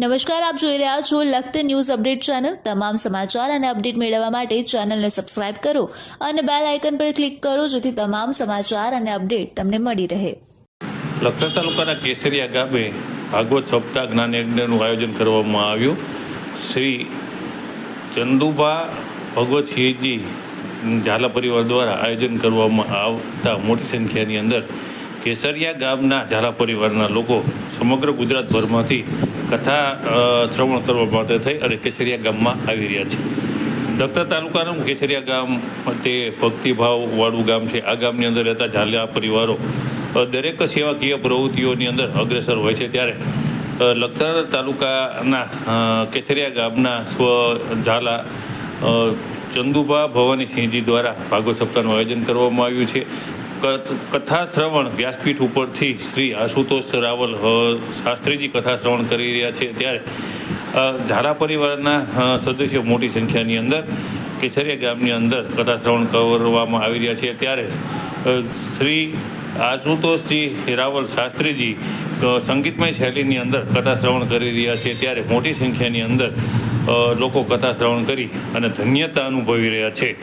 નમસ્કાર, આપ જોઈ રહ્યા છો લખત ન્યૂઝ અપડેટ ચેનલ. તમામ સમાચાર અને અપડેટ મેળવવા માટે ચેનલને સબસ્ક્રાઇબ કરો અને બેલ આઇકન પર ક્લિક કરો જેથી તમામ સમાચાર અને અપડેટ તમને મળી રહે. લખતર તાલુકાના કેસરિયા ગામે ભાગવત સપ્તાહ જ્ઞાન યજ્ઞનું આયોજન કરવામાં આવ્યું. શ્રી ચંદુભા ભગવતસિંહજી ઝાલા પરિવાર દ્વારા આયોજન કરવામાં આવતા મોટી સંખ્યાની અંદર કેસરિયા ગામના ઝાલા પરિવારના લોકો સમગ્ર ગુજરાતભરમાંથી કથા શ્રવણ કરવા માટે થઈ અને કેસરિયા ગામમાં આવી રહ્યા છે. લખતર તાલુકાનું કેસરિયા ગામ તે ભક્તિભાવવાળું ગામ છે. આ ગામની અંદર રહેતા ઝાલા પરિવારો દરેક સેવાકીય પ્રવૃત્તિઓની અંદર અગ્રેસર હોય છે. ત્યારે લખતર તાલુકાના કેસરિયા ગામના સ્વ ઝાલા ચંદુભા ચંદુભા ભવાનીસિંહજી દ્વારા ભાગવત સપ્તાહનું આયોજન કરવામાં આવ્યું છે. કથ- શ્રવણ વ્યાસપીઠ ઉપરથી શ્રી આશુતોષ રાવલ શાસ્ત્રીજી કથા શ્રવણ કરી રહ્યા છે. ત્યારે ઝારા પરિવારના સદસ્યો મોટી સંખ્યાની અંદર કેસરિયા ગામની અંદર કથા શ્રવણ કરવામાં આવી રહ્યા છે. ત્યારે શ્રી આશુતોષજી રાવલ શાસ્ત્રીજી સંગીતમય શૈલીની અંદર કથા શ્રવણ કરી રહ્યા છે. ત્યારે મોટી સંખ્યાની અંદર લોકો કથા શ્રવણ કરી અને ધન્યતા અનુભવી રહ્યા છે.